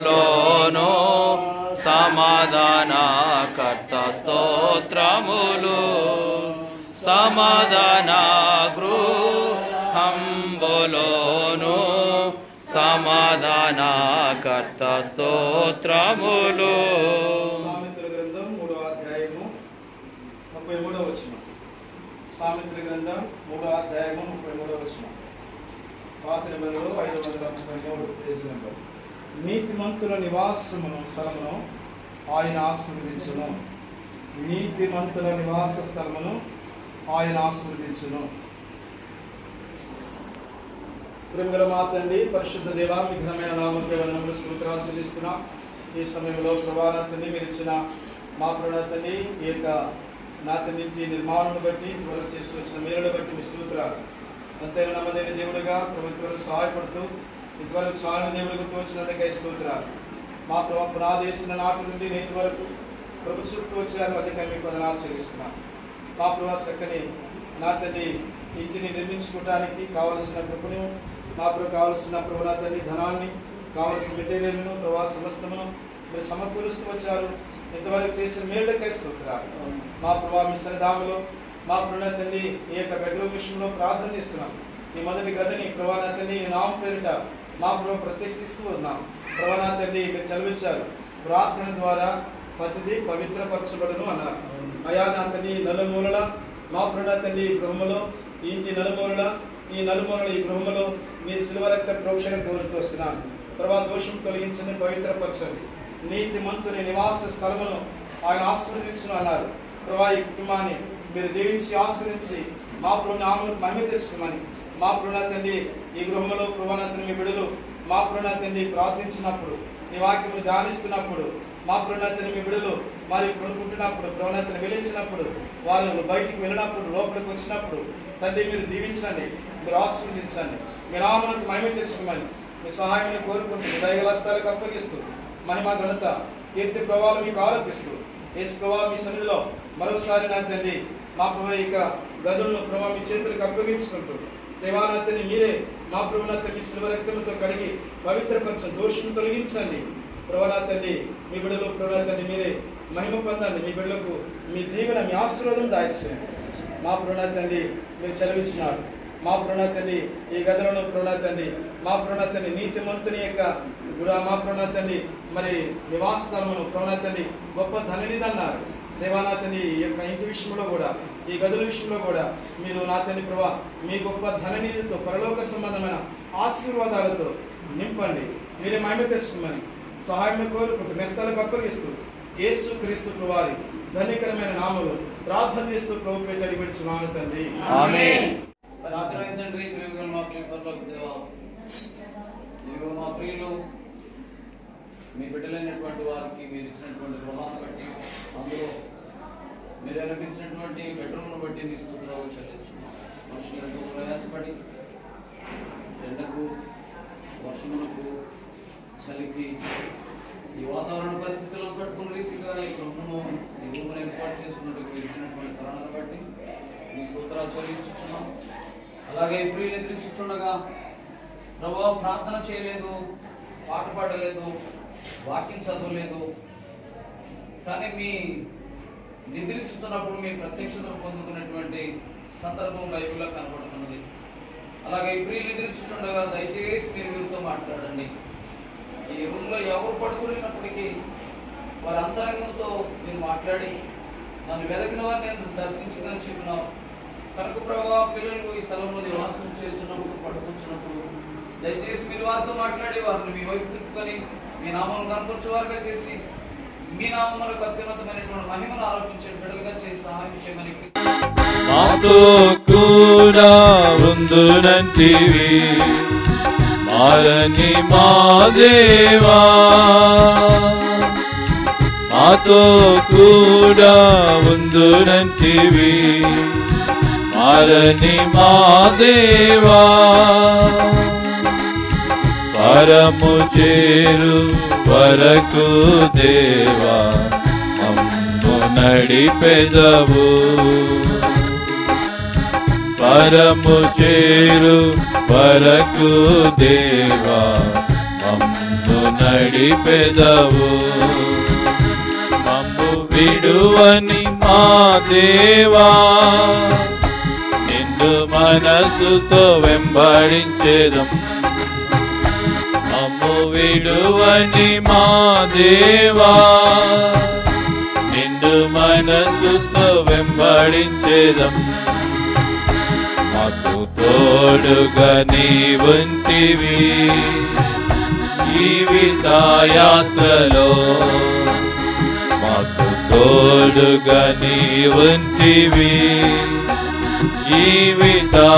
లోను సమాధాన కర్త స్తోత్రములు. సమాధాన గృహంబులోను సమాధాన కర్త స్తోత్రములు. సామిత్ర గ్రంథం మూడో అధ్యాయము ముప్పై మూడో వచ్చిన సామిత్ర గ్రంథం మూడో అధ్యాయము ముప్పై మూడో వచ్చిన పాత నిబంధనలు ఐదు వందల ముప్పై మూడు పేజీ నెంబర్. నీతిమంతుల నివాసమును స్థలమును ఆయన ఆస్వాదించును నీతిమంతుల నివాస స్థలమును ఆయన ఆస్వాదించును ప్రేమగల మాతండి పరిశుద్ధ దేవా విఘ్నమైన ఘనమైన నామకే వందనములు స్తోత్రాలు చెల్లిస్తున్నా. ఈ సమయంలో ప్రభానాథని మీరు ఇచ్చిన మా ప్రణాథని ఈ యొక్క నాత నుంచి నిర్మాణం బట్టి త్వర చేసుకొచ్చిన మేలును బట్టి మీ స్తోత్రాలు. అంతేగా నమ్మదైన దేవుడిగా ప్రభుత్వాలు సహాయపడుతూ ఇంతవరకు చాలా దేవుడికి వచ్చినందుకై స్తోత్రాలు. మా ప్రభు పునాది నాటి నుండి నేటి వరకు ప్రభు చుట్టూ వచ్చారు అందుకై మీకు వందనాలు చెల్లిస్తున్నాను మా ప్రభు చక్కని నా తండ్రి ఇంటిని నిర్మించుకోవడానికి కావలసిన కృపను మా ప్రభు కావలసిన ప్రభు నా తల్లి ధనాన్ని కావలసిన మెటీరియల్ను ప్రభా సమస్తమును మీరు సమకూరుస్తూ వచ్చారు. ఇంతవరకు చేసిన మేళ్ళకై స్తోత్రాలు. మా ప్రభా మీ సన్నిధానంలో మా ప్రభు తల్లి ఈ యొక్క బెడ్రూమ్ విషయంలో ప్రార్థన చేస్తున్నాం. ఈ మొదటి గదిని ప్రభానా తండ్రి ఈ నామం పేరిట మా ప్రభు ప్రతిష్ఠిస్తూ ఉన్నాం. ప్రభానా తండ్రి మీరు చదివించారు. ప్రార్థన ద్వారా ప్రతిదీ పవిత్రపరచబడును అన్నారు. అయా నా తండ్రి నలుమూలల మా ప్రణా తండ్రి బ్రహ్మలో ఇంటి నలుమూలల ఈ నలుమూలల ఈ బ్రహ్మలో మీ శిల్వరక్త ప్రోక్షణ కోరుతూ వస్తున్నాను. ప్రభా దోషం తొలగించండి పవిత్రపరచండి. నీతి మంతుని నివాస స్థలమును ఆయన ఆశీర్వదించును అన్నారు. ప్రభా ఈ కుటుంబాన్ని మీరు దీవించి ఆశ్రయించి మా ప్రభు నామను మహిమ తెలుసుకోమని మా ప్రభు తండ్రి ఈ గృహంలో ప్రభానతని మీ బిడులు మా ప్రభు తండ్రి ప్రార్థించినప్పుడు నీ వాక్యము ధ్యానిస్తున్నప్పుడు మా ప్రణాతని మీ బిడులు మరి కొనుక్కుంటున్నప్పుడు ప్రణాతని వెలిచినప్పుడు వాళ్ళు బయటికి వెళ్ళినప్పుడు లోపలికి వచ్చినప్పుడు తండ్రి మీరు దీవించండి మీరు ఆశీర్వదించండి మీ నామలకు మహిమ తెలుసుకోమని మీ సహాయాన్ని కోరుకుంటూ మీ దయగలస్తాలకు అప్పగిస్తూ మహిమ ఘనత కీర్తి ప్రభావం మీకు ఆరోపిస్తూ యేసు ప్రభావ మీ సన్నిధిలో మరొకసారి నా తండ్రి మా ప్రభావ ఇక గదులను ప్రభావ మీ చేతులకు అప్పగించుకుంటూ దేవానాథని మీరే మా ప్రభునాథ మీ శిల్వ రక్తంతో కడిగి పవిత్రపరచండి దోషం తొలగించండి. ప్రభానాథండి మీ బిడ్డలో ప్రభునాథండి మీరే మహిమ పొందండి. మీ బిడ్డలకు మీ దీవెన మీ ఆశీర్వాదం దాయిచ్చండి మా ప్రభునాథండి మీరు చదివించినారు మా ప్రణాతండి ఈ గదలను ప్రణాతండి మా ప్రణాతండి నీతిమంతుని యొక్క మా ప్రణాతండి మరి నివాస ధర్మను ప్రణాతండి గొప్ప ధననిధి అన్నారు దేవానాథని ఈ యొక్క ఇంటి విషయంలో కూడా ఈ గదుల విషయంలో కూడా మీరు నా తండ్రి ప్రభా మీ గొప్ప ధననిధితో పరలోక సంబంధమైన ఆశీర్వాదాలతో నింపండి. మీరే మహిమ తెలుసుకోమని సహాయం కోరుకుంటూ మెస్తలకు అప్పగిస్తూ యేసు క్రీస్తు ప్రభువారి ధనికరమైన నామలు ప్రార్థన చేస్తూ ప్రభు పేట అడిగిపెడుచున్నాను తండ్రి. ఆమేన్. తండ్రి మా ప్రియులు మీ బిడ్డలైనటువంటి వారికి మీరు ఇచ్చినటువంటి రుణాన్ని బట్టి అందులో మీరు అనిపించినటువంటి బెడ్రూమ్ను బట్టి మీ చెల్లించు మనుషులకు ప్రయాసపడి ఎండకు వర్షములకు చలికి ఈ వాతావరణ పరిస్థితులను తట్టుకున్న రీతిగా ఈ గృహము ఈ రూమును ఏర్పాటు చేసుకున్నట్టు మీరు ఇచ్చినటువంటి కారణాలను బట్టి మీ సూత్రాలు చెల్లించుచున్నాం అలాగే ప్రియులు ఎదిరించుచుండగా ప్రభావ ప్రార్థన చేయలేదు పాట పాడలేదు వాకింగ్ చదవలేదు. కానీ మీ నిద్రించుతున్నప్పుడు మీ ప్రత్యక్షతను పొందుకున్నటువంటి సందర్భం బైబిల్లో కనబడుతున్నది. అలాగే ఇప్పుడు నిద్రించుండగా దయచేసి మీరు వీరితో మాట్లాడండి. ఈ రూమ్లో ఎవరు పడుకున్నప్పటికీ వారి అంతరంగంతో మీరు మాట్లాడి నన్ను వెదకిన వారిని నేను దర్శించిందని చెప్పినావు కనుక ప్రభావ పిల్లలు ఈ స్థలంలో నివాసం చేస్తున్నప్పుడు పడుకుంటున్నప్పుడు దయచేసి మీరు వారితో మాట్లాడి వారిని మీ వైపు తిప్పుకొని మీ నామం కనపరచు వారుగా చేసి మీ నామములకు అత్యున్నతమైనటువంటి మహిమను ఆరోపించే బిడ్డలుగా చేసి సహాయం చేయమని మాతో కూడా ఉందునంటివి మారని మా దేవా. మాతో కూడా ఉందునంటివి మారని మా దేవా. పరము చేరు వరకు దేవా అమ్ము నడిపెదవు పరము చేరు వరకు దేవా మమ్ము నడిపెదవు మమ్ము విడువని మా దేవా నిన్ను మనసుతో వెంబడించేదం. విడువని మా దేవా. నిండు మనసుతో వెంబడించేదం. మాకు తోడుగా నీవుంటివి. జీవితాయాత్రలో మాకు తోడుగా నీవుంటివి. జీవితాయాత్రలో